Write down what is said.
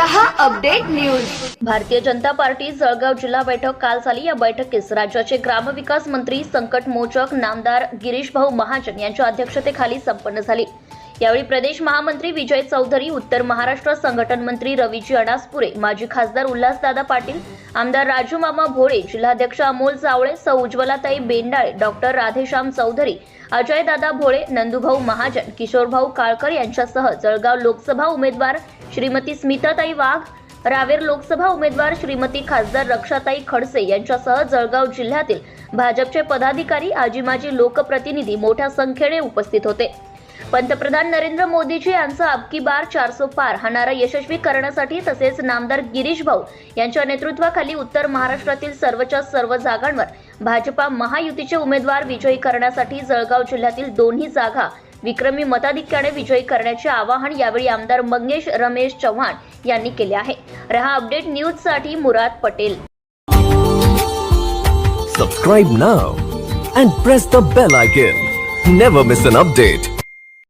Update news. Bharatiya Janata party Jalgaon जिल्हा बैठक काल झाली. या बैठकीस राज्याचे ग्रामविकास मंत्री संकट मोचक नामदार गिरीश भाऊ महाजन यांच्या अध्यक्षतेखाली संपन्न झाली. यावेळी प्रदेश महामंत्री विजय चौधरी उत्तर महाराष्ट्र संघटन मंत्री रवीजी अडासपुरे माजी खासदार उल्हासदादा पाटील आमदार राजू मामा भोळे जिल्हाध्यक्ष अमोल जावळे सौ उज्ज्वलाताई बेंडाळे डॉक्टर राधेश्याम चौधरी अजयदादा भोळे नंदुभाऊ महाजन किशोरभाऊ काळकर यांच्यासह जळगाव लोकसभा उमेदवार श्रीमती स्मिताताई वाघ रावेर लोकसभा उमेदवार श्रीमती खासदार रक्षाताई खडसे यांच्यासह जळगाव जिल्ह्यातील भाजपचे पदाधिकारी आजी माजी लोकप्रतिनिधी मोठ्या संख्येने उपस्थित होते. पंतप्रधान नरेंद्र मोदीजी यांचा अबकी बार चारसो पार. हा नारा यशस्वी करण्यासाठी तसेच नामदार गिरीश भाऊ यांच्या नेतृत्वाखाली उत्तर महाराष्ट्रातील सर्वच्या सर्व जागांवर भाजपा महायुतीचे उमेदवार विजयी करण्यासाठी जळगाव जिल्ह्यातील दोन्ही जागा विक्रमी मताधिक्याने विजयी करण्याचे आवाहन यावेळी आमदार मंगेश रमेश चव्हाण यांनी केले आहे. रहा अपडेट न्यूजसाठी Murad Patel. Subscribe now and press the bell icon never miss an update